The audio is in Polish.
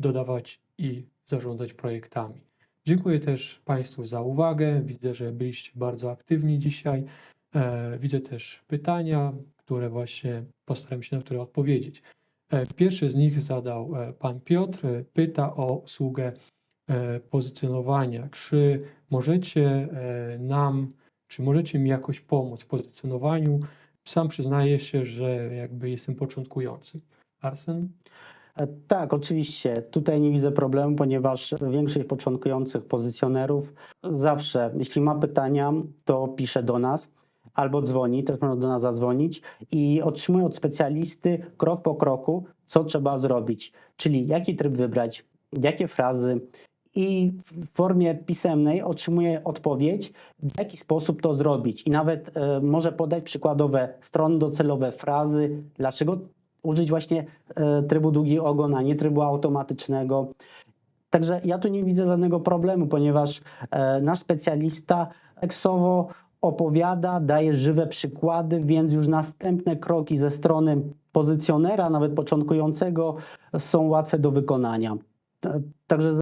dodawać i zarządzać projektami. Dziękuję też Państwu za uwagę. Widzę, że byliście bardzo aktywni dzisiaj. E, Widzę też pytania, które właśnie postaram się na które odpowiedzieć. E, Pierwszy z nich zadał e, Pan Piotr. Pyta o usługę pozycjonowania. Czy możecie nam, czy możecie mi jakoś pomóc w pozycjonowaniu? Sam przyznaję się, że jakby jestem początkujący. Arsen? E, Tak, oczywiście. Tutaj nie widzę problemu, ponieważ większość początkujących pozycjonerów zawsze, jeśli ma pytania, to pisze do nas albo dzwoni, też można do nas zadzwonić i otrzymuje od specjalisty krok po kroku, co trzeba zrobić, czyli jaki tryb wybrać, jakie frazy i w formie pisemnej otrzymuje odpowiedź, w jaki sposób to zrobić i nawet e, może podać przykładowe strony docelowe, frazy, dlaczego użyć właśnie e, trybu długi ogon, a nie trybu automatycznego. Także ja tu nie widzę żadnego problemu, ponieważ e, nasz specjalista eksowo opowiada, daje żywe przykłady, więc już następne kroki ze strony pozycjonera, nawet początkującego, są łatwe do wykonania. Także